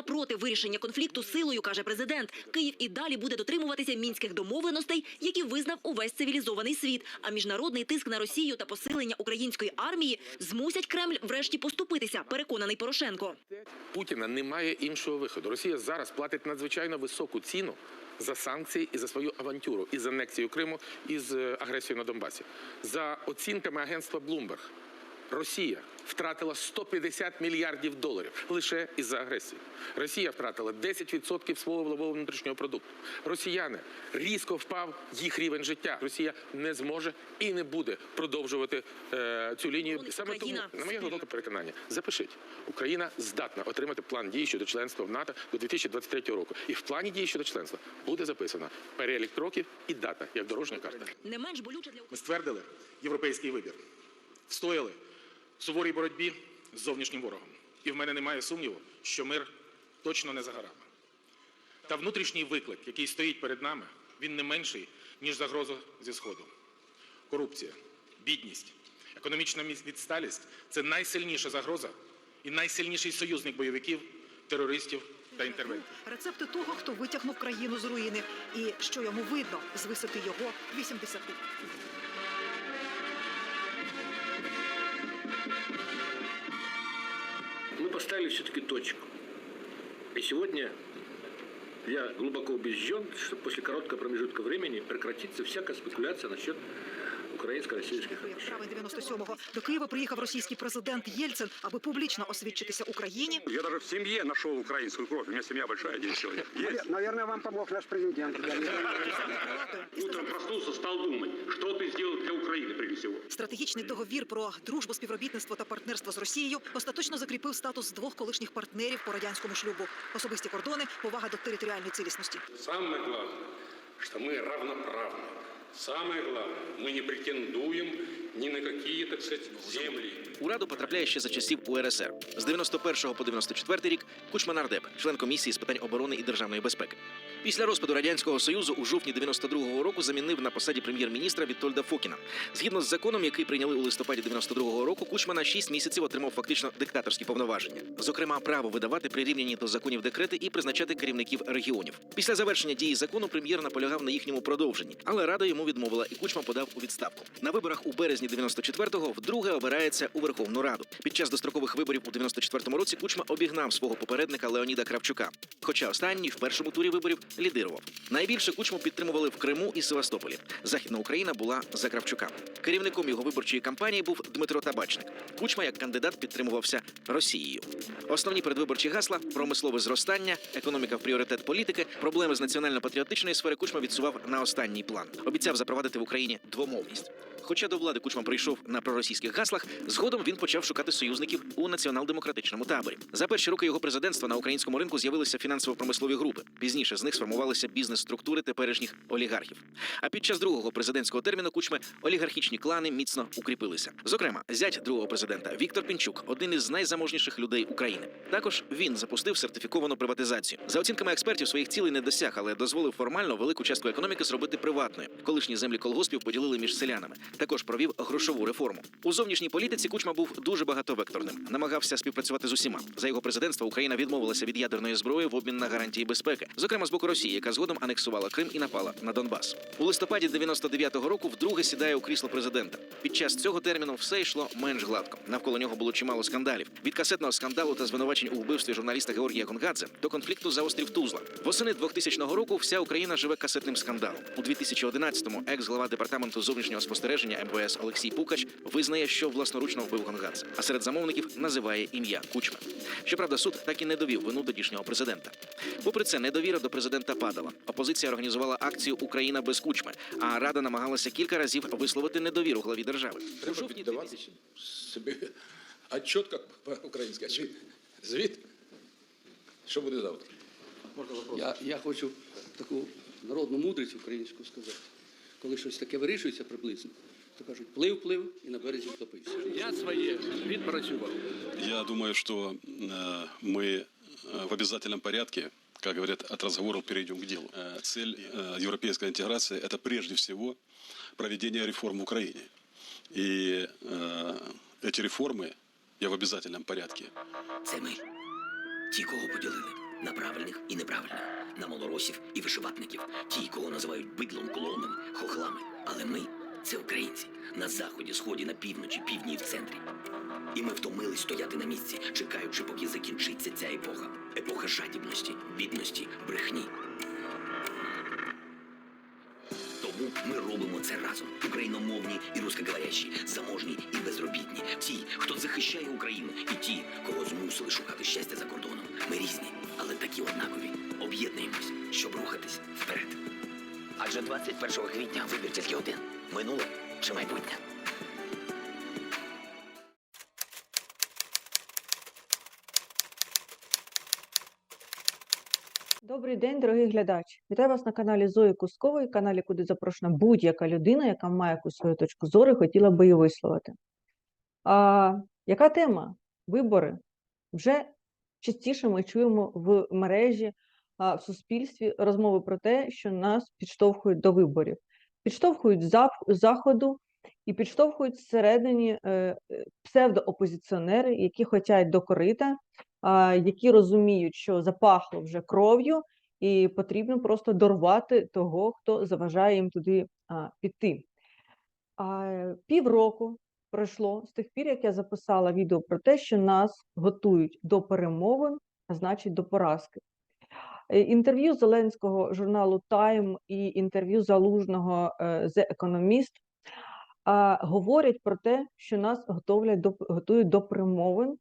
Україна проти вирішення конфлікту силою, каже президент. Київ і далі буде дотримуватися мінських домовленостей, які визнав увесь цивілізований світ. А міжнародний тиск на Росію та посилення української армії змусять Кремль врешті поступитися. Переконаний Порошенко. Путіна немає іншого виходу. Росія зараз платить надзвичайно високу ціну за санкції і за свою авантюру, і за анексію Криму, і з е, агресією на Донбасі. За оцінками агентства Bloomberg, Росія втратила 150 мільярдів доларів лише із-за агресії. Росія втратила 10% свого валового внутрішнього продукту. Росіяни різко впав їх рівень життя. Росія не зможе і не буде продовжувати е, цю лінію. Саме тому, на моє глибоке переконання, запишіть, Україна здатна отримати план дій щодо членства в НАТО до 2023 року. І в плані дій щодо членства буде записано перелік кроків і дата, як дорожня карта. Не менш болюче для Ми ствердили європейський вибір, встояли суворій боротьбі з зовнішнім ворогом. І в мене немає сумніву, що мир точно не за горами. Та внутрішній виклик, який стоїть перед нами, він не менший, ніж загроза зі Сходу. Корупція, бідність, економічна відсталість це найсильніша загроза і найсильніший союзник бойовиків, терористів та інтервентів. Рецепти того, хто витягнув країну з руїни, і що йому видно з висоти його 80. мы поставили все-таки точку. И сегодня я глубоко убежден, что после короткого промежутка времени прекратится всякая спекуляция насчет украинско-российских отношений. Травень 97-го до Києва приїхав російський президент Єльцин, аби публічно освідчитися Україні. Я даже в семье нашел украинскую кровь. У меня семья большая, 10 человек. Есть. Наверное, вам помог наш президент. Утром проснулся, стал думать, что ты сделал для Украины прежде всего. Стратегічний договір про дружбу, співробітництво та партнерство з Росією остаточно закріпив статус двох колишніх партнерів по радянському шлюбу, особисті кордони, повага до територіальної цілісності. Самое главное, что мы равноправны. Самое главное, мы не претендуем ни на какие, так сказать, земли. У раду потрапляє ще за часів УРСР. З 91 по 94 рік Кучма нардеп, член комісії з питань оборони і державної безпеки. Після розпаду радянського союзу у жовтні 92-го року замінив на посаді прем'єр-міністра Вітольда Фокіна. Згідно з законом, який прийняли у листопаді 92-го року, Кучма на 6 місяців отримав фактично диктаторські повноваження. Зокрема, право видавати прирівняні до законів декрети і призначати керівників регіонів. Після завершення дії закону прем'єр наполягав на їхньому продовженні, але рада йому відмовила, і Кучма подав у відставку. На виборах у березні 94-го вдруге обирається у Верховну Раду. Під час дострокових виборів у 94-му році Кучма обігнав свого попередника Леоніда Кравчука. Хоча останній в першому турі виборів лідирував. Найбільше Кучму підтримували в Криму і Севастополі. Західна Україна була за Кравчука. Керівником його виборчої кампанії був Дмитро Табачник. Кучма як кандидат підтримувався Росією. Основні передвиборчі гасла промислове зростання, економіка в пріоритет політики, проблеми з національно-патріотичної сфери Кучма відсував на останній план. Обіцяв запровадити в Україні двомовність. Хоча до влади Кучма прийшов на проросійських гаслах, згодом він почав шукати союзників у націонал-демократичному таборі. За перші роки його президентства на українському ринку з'явилися фінансово-промислові групи. Пізніше з них сформувалися бізнес-структури теперішніх олігархів. А під час другого президентського терміну Кучми олігархічні клани міцно укріпилися. Зокрема, зять другого президента Віктор Пінчук, один із найзаможніших людей України. Також він запустив сертифіковану приватизацію. За оцінками експертів, своїх цілей не досяг, але дозволив формально велику частку економіки зробити приватною. Колишні землі колгоспів поділили між селянами. Також провів грошову реформу. У зовнішній політиці Кучма був дуже багатовекторним. Намагався співпрацювати з усіма. За його президентства Україна відмовилася від ядерної зброї в обмін на гарантії безпеки, зокрема з боку Росії, яка згодом анексувала Крим і напала на Донбас. У листопаді 99-го року вдруге сідає у крісло президента. Під час цього терміну все йшло менш гладко. Навколо нього було чимало скандалів. Від касетного скандалу та звинувачень у вбивстві журналіста Георгія Конгадзе до конфлікту за острів Тузла. Восени 2000 року вся Україна живе касетним скандалом. У 2011-му екс-глава департаменту зовнішнього спостереження МВС Олексій Пукач визнає, що власноручно вбив Гонгадзе, а серед замовників називає ім'я Кучма. Щоправда, суд так і не довів вину тодішнього президента. Попри це, недовіра до президента падала. Опозиція організувала акцію Україна без кучми, а рада намагалася кілька разів висловити недовіру главі держави. Треба жовтні віддавати собі отчет, як по-українськи, звіт. Звіт. Що буде завтра? Я, я хочу таку народну мудрість українську сказати. Коли щось таке вирішується приблизно, то кажуть, плив, плив і на березі втопився. Я своє відпрацював. Я думаю, что э, мы э, в обязательном порядке, как говорят, от разговоров перейдем к делу. Э, цель э, европейской интеграции – это прежде всего проведение реформ в Украине. И э, эти реформы я в обязательном порядке Це ми, ті, кого поділили. на правильних і неправильних, на малоросів і вишиватників, ті, кого називають бидлом, клоуном, хохлами. Але ми це українці на заході, сході, на півночі, півдні і в центрі. І ми втомились стояти на місці, чекаючи, поки закінчиться ця епоха. Епоха жадібності, бідності, брехні. Тому ми робимо це разом. Україномовні і рускоговорящі, заможні і безробітні. Ті, хто захищає Україну, і ті, Адже 21 квітня вибір тільки один: минуле чи майбутнє. Добрий день, дорогий глядач. Вітаю вас на каналі Зої Кускової, каналі, куди запрошена будь-яка людина, яка має якусь свою точку зору хотіла би її висловити. А, яка тема? Вибори. Вже частіше ми чуємо в мережі, в суспільстві розмови про те, що нас підштовхують до виборів. Підштовхують заходу і підштовхують всередині е, е, псевдоопозиціонери, які хочуть до корита, які розуміють, що запахло вже кров'ю, і потрібно просто дорвати того, хто заважає їм туди піти. Півроку пройшло з тих пір, як я записала відео про те, що нас готують до перемовин, а значить до поразки. Е, Інтерв'ю Зеленського журналу Time і інтерв'ю Залужного е, The Economist говорять про те, що нас готовлять до готують до перемовин,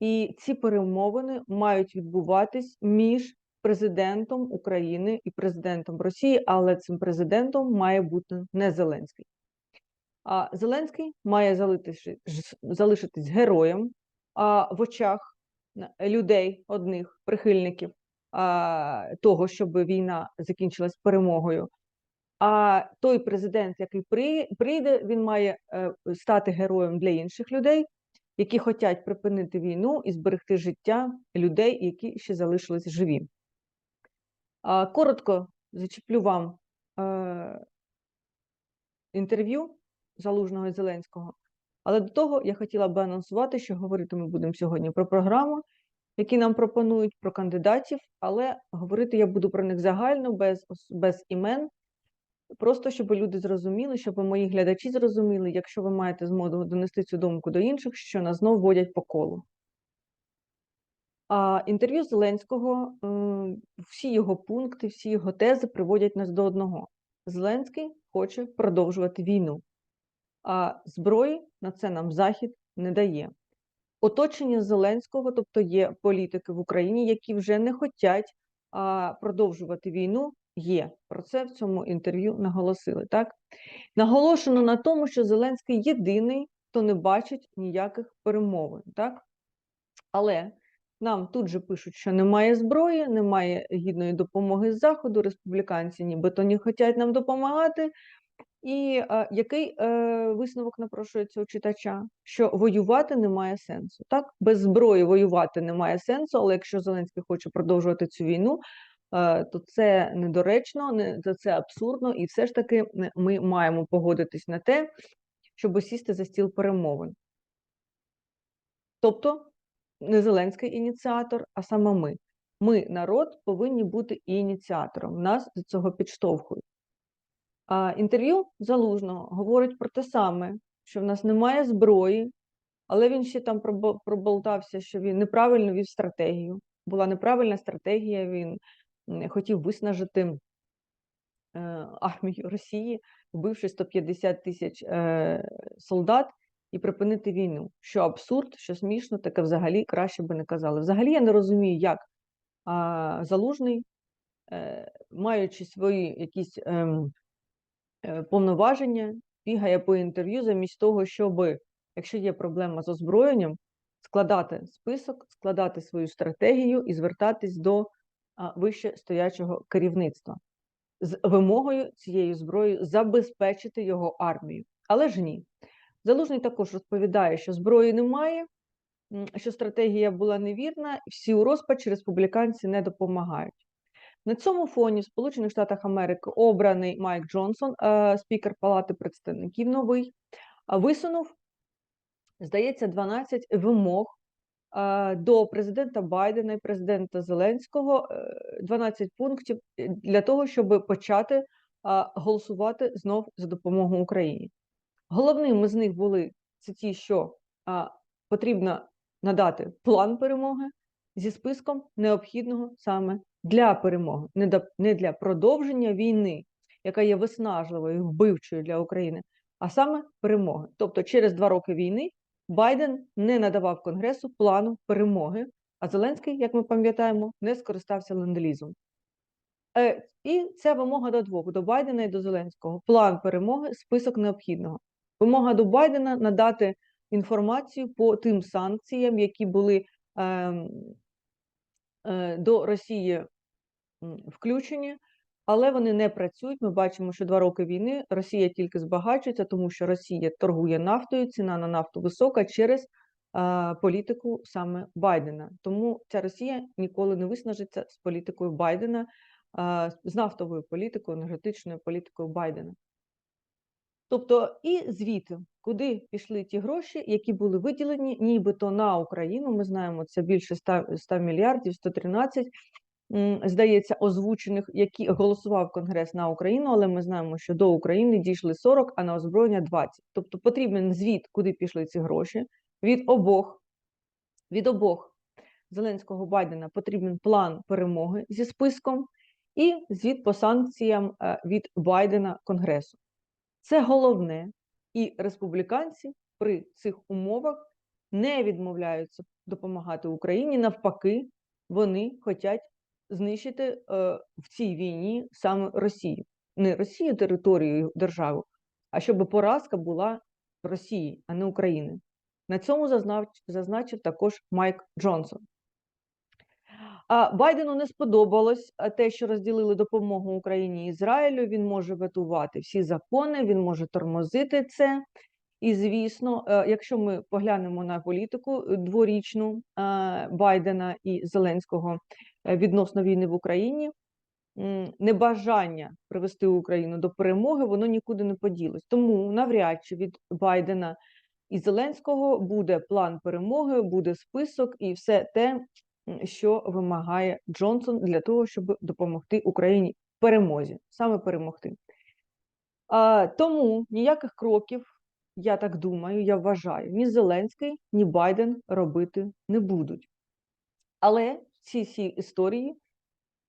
і ці перемовини мають відбуватись між президентом України і президентом Росії, але цим президентом має бути не Зеленський. А Зеленський має ж- залишитись героєм а, в очах людей, одних прихильників того, щоб війна закінчилась перемогою. А той президент, який прийде, він має е, стати героєм для інших людей, які хочуть припинити війну і зберегти життя людей, які ще залишились живі. Коротко зачеплю вам е, інтерв'ю Залужного Зеленського. Але до того я хотіла би анонсувати, що говорити ми будемо сьогодні про програму, які нам пропонують, про кандидатів, але говорити я буду про них загально, без, без імен, просто щоб люди зрозуміли, щоб мої глядачі зрозуміли, якщо ви маєте змогу донести цю думку до інших, що нас знов водять по колу. А інтерв'ю Зеленського, всі його пункти, всі його тези приводять нас до одного: Зеленський хоче продовжувати війну, а зброї на це нам Захід не дає. Оточення Зеленського, тобто є політики в Україні, які вже не хочуть продовжувати війну, є. Про це в цьому інтерв'ю наголосили. Так? Наголошено на тому, що Зеленський єдиний, хто не бачить ніяких перемовин. Так? Але нам тут же пишуть, що немає зброї, немає гідної допомоги з заходу. Республіканці нібито не хочуть нам допомагати. І е, який е, висновок напрошується у читача? Що воювати немає сенсу. Так, без зброї воювати немає сенсу, але якщо Зеленський хоче продовжувати цю війну, е, то це недоречно, не це- це абсурдно, і все ж таки ми маємо погодитись на те, щоб сісти за стіл перемовин. Тобто не Зеленський ініціатор, а саме ми. Ми, народ, повинні бути ініціатором. Нас до цього підштовхують. Інтерв'ю Залужного говорить про те саме, що в нас немає зброї, але він ще там проболтався, що він неправильно вів стратегію. Була неправильна стратегія, він хотів виснажити е, армію Росії, вбивши 150 тисяч е, солдат і припинити війну. Що абсурд, що смішно, таке взагалі краще би не казали. Взагалі я не розумію, як Залужний, е, маючи свої якісь ем, повноваження, бігає по інтерв'ю замість того, щоб, якщо є проблема з озброєнням, складати список, складати свою стратегію і звертатись до вище стоячого керівництва з вимогою цією зброєю забезпечити його армію. Але ж ні. Залужний також розповідає, що зброї немає, що стратегія була невірна, всі у розпачі республіканці не допомагають. На цьому фоні в Сполучених Штатах Америки обраний Майк Джонсон, е, спікер Палати представників новий, висунув, здається, 12 вимог е, до президента Байдена і президента Зеленського е, 12 пунктів е, для того, щоб почати голосувати знов за допомогу Україні. Головними з них були це ті, що потрібно надати план перемоги зі списком необхідного саме для перемоги, не, для продовження війни, яка є виснажливою, і вбивчою для України, а саме перемоги. Тобто, через два роки війни Байден не надавав Конгресу плану перемоги, а Зеленський, як ми пам'ятаємо, не скористався ленд-лізом. Е, і ця вимога до двох: до Байдена і до Зеленського. План перемоги, список необхідного. Вимога до Байдена надати інформацію по тим санкціям, які були е, до Росії включені, але вони не працюють. Ми бачимо, що два роки війни Росія тільки збагачується, тому що Росія торгує нафтою, ціна на нафту висока через е, політику саме Байдена. Тому ця Росія ніколи не виснажиться з політикою Байдена, е, з нафтовою політикою, енергетичною політикою Байдена. Тобто і звіти, куди пішли ті гроші, які були виділені нібито на Україну. Ми знаємо, це більше 100, 100 мільярдів, 113, здається, озвучених, які голосував Конгрес на Україну, але ми знаємо, що до України дійшли 40, а на озброєння 20. Тобто потрібен звіт, куди пішли ці гроші. Від обох, від обох Зеленського Байдена потрібен план перемоги зі списком і звіт по санкціям е, від Байдена Конгресу. Це головне, і республіканці при цих умовах не відмовляються допомагати Україні. Навпаки, вони хочуть знищити е, в цій війні саме Росію. Не Росію територію державу, а щоб поразка була Росії, а не України. На цьому зазнач- зазначив також Майк Джонсон. Байдену не сподобалось те, що розділили допомогу Україні і Ізраїлю. Він може ветувати всі закони, він може тормозити це. І звісно, е, якщо ми поглянемо на політику е, дворічну е, Байдена і Зеленського е, відносно війни в Україні, небажання привести Україну до перемоги, воно нікуди не поділось. Тому навряд чи від Байдена і Зеленського буде план перемоги, буде список і все те, що вимагає Джонсон для того, щоб допомогти Україні перемозі, саме перемогти. А, тому ніяких кроків, я так думаю, я вважаю, ні Зеленський, ні Байден робити не будуть. Але в цій всій історії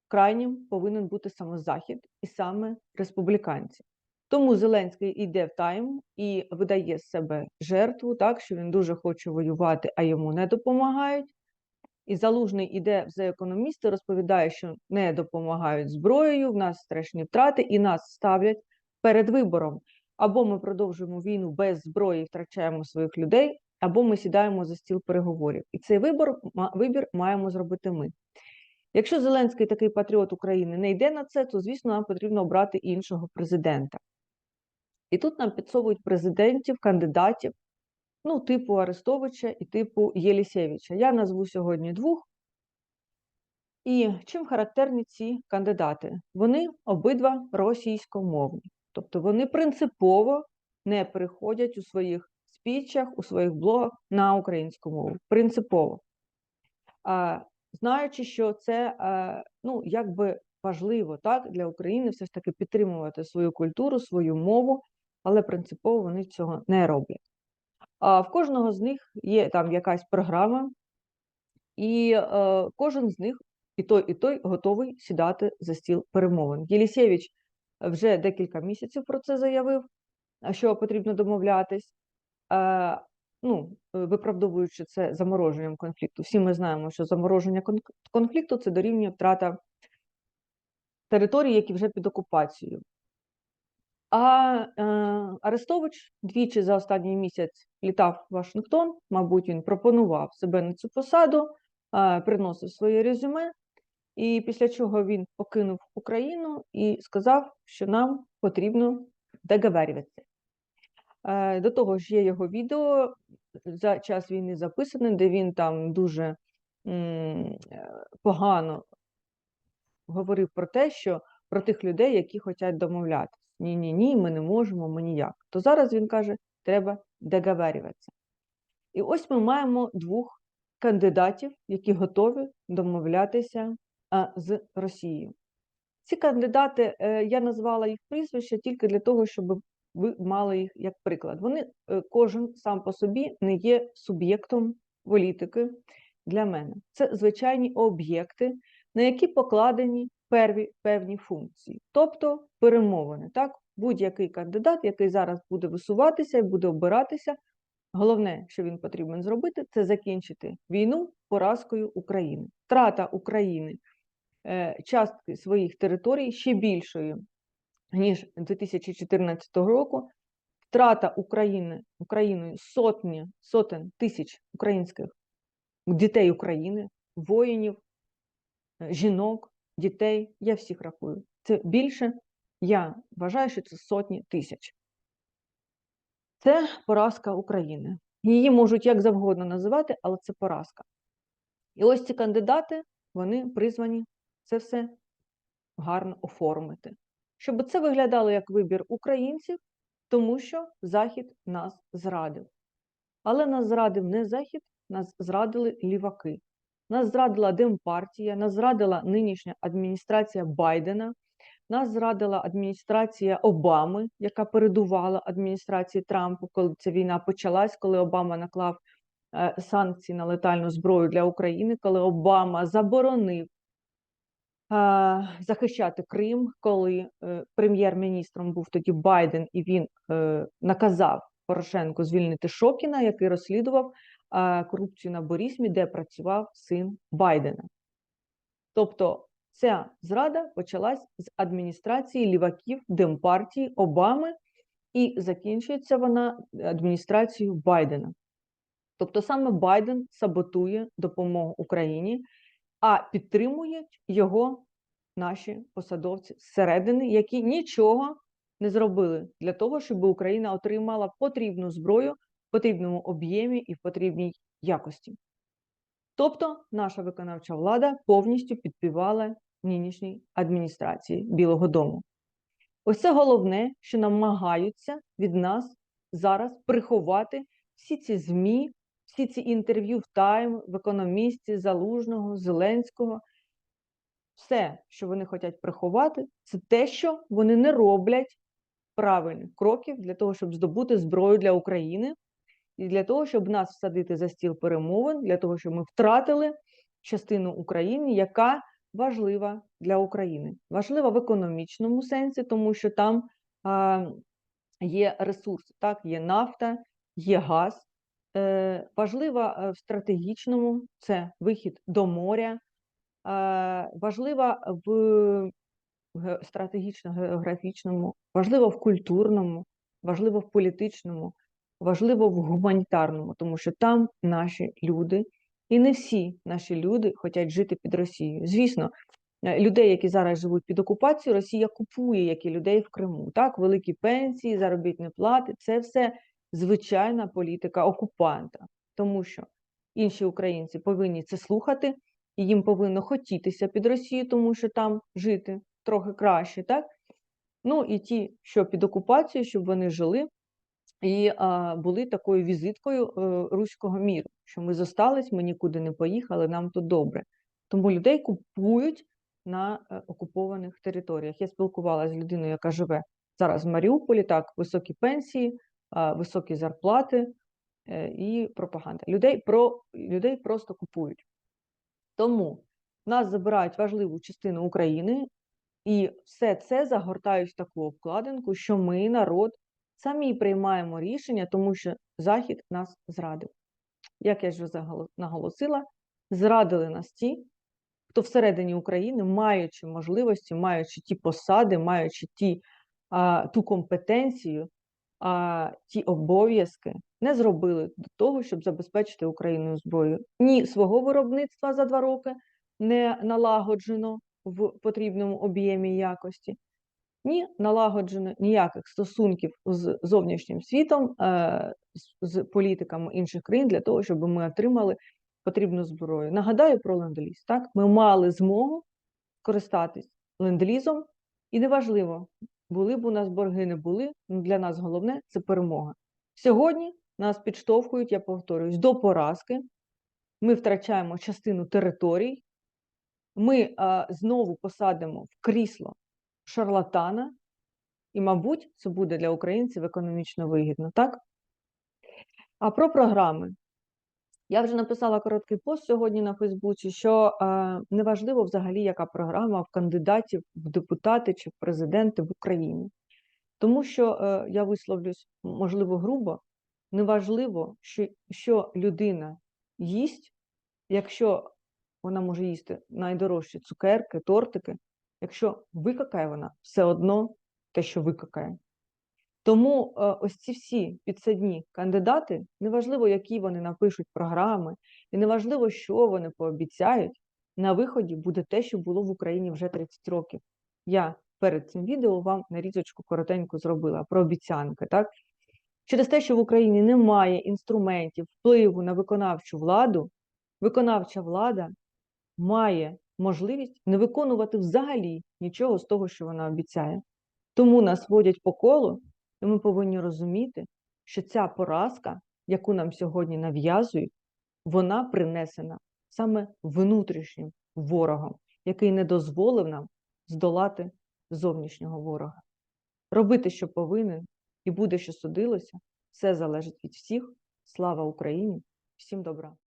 крайнім повинен бути саме Захід і саме республіканці. Тому Зеленський йде в тайм і видає себе жертву, так що він дуже хоче воювати, а йому не допомагають. І Залужний іде за економісти, розповідає, що не допомагають зброєю, в нас страшні втрати, і нас ставлять перед вибором. Або ми продовжуємо війну без зброї, втрачаємо своїх людей, або ми сідаємо за стіл переговорів. І цей вибор вибір маємо зробити ми. Якщо Зеленський такий патріот України не йде на це, то звісно нам потрібно обрати іншого президента. І тут нам підсовують президентів, кандидатів, ну, типу Арестовича і типу Єлісєвича. Я назву сьогодні двох. І чим характерні ці кандидати? Вони обидва російськомовні. Тобто вони принципово не переходять у своїх спічах, у своїх блогах на українську мову. Принципово. А, знаючи, що це а, ну, якби важливо так, для України все ж таки підтримувати свою культуру, свою мову, але принципово вони цього не роблять. А в кожного з них є там якась програма, і е, кожен з них, і той, і той, готовий сідати за стіл перемовин. Єлісєвич вже декілька місяців про це заявив, що потрібно домовлятись. Е, ну, виправдовуючи це замороженням конфлікту. Всі ми знаємо, що замороження конфлікту це дорівнює втрата територій, які вже під окупацією. А е, Арестович двічі за останній місяць літав в Вашингтон. Мабуть, він пропонував себе на цю посаду, е, приносив своє резюме, і після чого він покинув Україну і сказав, що нам потрібно договарюватися. Е, До того ж, є його відео за час війни записане, де він там дуже м, е, погано говорив про те, що про тих людей, які хочуть домовлятися. Ні, ні, ні, ми не можемо, ми ніяк. То зараз він каже, треба договарюватися. І ось ми маємо двох кандидатів, які готові домовлятися з Росією. Ці кандидати, е, я назвала їх прізвища тільки для того, щоб ви мали їх як приклад. Вони е, кожен сам по собі не є суб'єктом політики для мене. Це звичайні об'єкти, на які покладені перві, певні функції, тобто перемовини. Так, будь-який кандидат, який зараз буде висуватися і буде обиратися, головне, що він потрібен зробити, це закінчити війну поразкою України. Втрата України е, частки своїх територій ще більшою, ніж 2014 року. Втрата України Україною сотні сотень тисяч українських дітей України, воїнів, е, жінок, дітей. Я всіх рахую. Це більше. Я вважаю, що це сотні тисяч. Це поразка України. Її можуть як завгодно називати, але це поразка. І ось ці кандидати, вони призвані це все гарно оформити. Щоб це виглядало як вибір українців, тому що Захід нас зрадив. Але нас зрадив не Захід, нас зрадили ліваки. Нас зрадила Демпартія, нас зрадила нинішня адміністрація Байдена, нас зрадила адміністрація Обами, яка передувала адміністрації Трампу, коли ця війна почалась, коли Обама наклав е, санкції на летальну зброю для України, коли Обама заборонив е, захищати Крим, коли е, прем'єр-міністром був тоді Байден, і він наказав Порошенку звільнити Шокіна, який розслідував корупцію на Борісмі, де працював син Байдена. Тобто ця зрада почалась з адміністрації ліваків Демпартії Обами і закінчується вона адміністрацією Байдена. Тобто саме Байден саботує допомогу Україні, а підтримують його наші посадовці зсередини, які нічого не зробили для того, щоб Україна отримала потрібну зброю потрібному об'ємі і в потрібній якості. Тобто наша виконавча влада повністю підпівала нинішній адміністрації Білого Дому. Ось це головне, що намагаються від нас зараз приховати всі ці ЗМІ, всі ці інтерв'ю в Тайм, в економісті, Залужного, Зеленського. Все, що вони хочуть приховати, це те, що вони не роблять правильних кроків для того, щоб здобути зброю для України, і для того, щоб нас всадити за стіл перемовин, для того, щоб ми втратили частину України, яка важлива для України. Важлива в економічному сенсі, тому що там а, є ресурси, так, є нафта, є газ. Е, важлива е, в стратегічному це вихід до моря, е, важлива в ге- стратегічно-географічному, важлива в культурному, важлива в політичному, важливо в гуманітарному, тому що там наші люди, і не всі наші люди хочуть жити під Росією. Звісно, е, людей, які зараз живуть під окупацією, Росія купує, як і людей в Криму. Так, великі пенсії, заробітні плати це все звичайна політика окупанта, тому що інші українці повинні це слухати, і їм повинно хотітися під Росію, тому що там жити трохи краще, так? Ну і ті, що під окупацією, щоб вони жили і були такою візиткою е, руського міру, що ми зостались, ми нікуди не поїхали, нам тут добре. Тому людей купують на е, окупованих територіях. Я спілкувалася з людиною, яка живе зараз в Маріуполі, так, високі пенсії, високі зарплати е, і пропаганда. Людей, про, людей просто купують. Тому нас забирають важливу частину України, і все це загортають в таку обкладинку, що ми, народ, самі приймаємо рішення, тому що Захід нас зрадив. Як я вже наголосила, зрадили нас ті, хто всередині України, маючи можливості, маючи ті посади, маючи ті, а, ту компетенцію, а, ті обов'язки, не зробили до того, щоб забезпечити Україну зброєю. Ні свого виробництва за два роки не налагоджено в потрібному об'ємі якості, ні налагоджено ніяких стосунків з зовнішнім світом, е, з, політиками інших країн для того, щоб ми отримали потрібну зброю. Нагадаю про ленд-ліз. Так, ми мали змогу користатись ленд-лізом, і неважливо, були б у нас борги, не були. ну, Для нас головне це перемога. Сьогодні нас підштовхують, я повторююсь, до поразки. ми втрачаємо частину територій, ми а, знову посадимо в крісло шарлатана, і, мабуть, це буде для українців економічно вигідно, так? А про програми. Я вже написала короткий пост сьогодні на Фейсбуці, що е, неважливо взагалі, яка програма в кандидатів в депутати чи в президенти в Україні. Тому що е, я висловлюсь, можливо, грубо, неважливо, що, що людина їсть, якщо вона може їсти найдорожчі цукерки, тортики, якщо викакає вона все одно те, що викакає. Тому е, ось ці всі підсадні кандидати, неважливо, які вони напишуть програми, і неважливо, що вони пообіцяють, на виході буде те, що було в Україні вже 30 років. Я перед цим відео вам нарізочку коротеньку зробила про обіцянки. Так? Через те, що в Україні немає інструментів впливу на виконавчу владу, виконавча влада має можливість не виконувати взагалі нічого з того, що вона обіцяє. Тому нас водять по колу, і ми повинні розуміти, що ця поразка, яку нам сьогодні нав'язують, вона принесена саме внутрішнім ворогом, який не дозволив нам здолати зовнішнього ворога. Робити, що повинен, і буде, що судилося, все залежить від всіх. Слава Україні! Всім добра!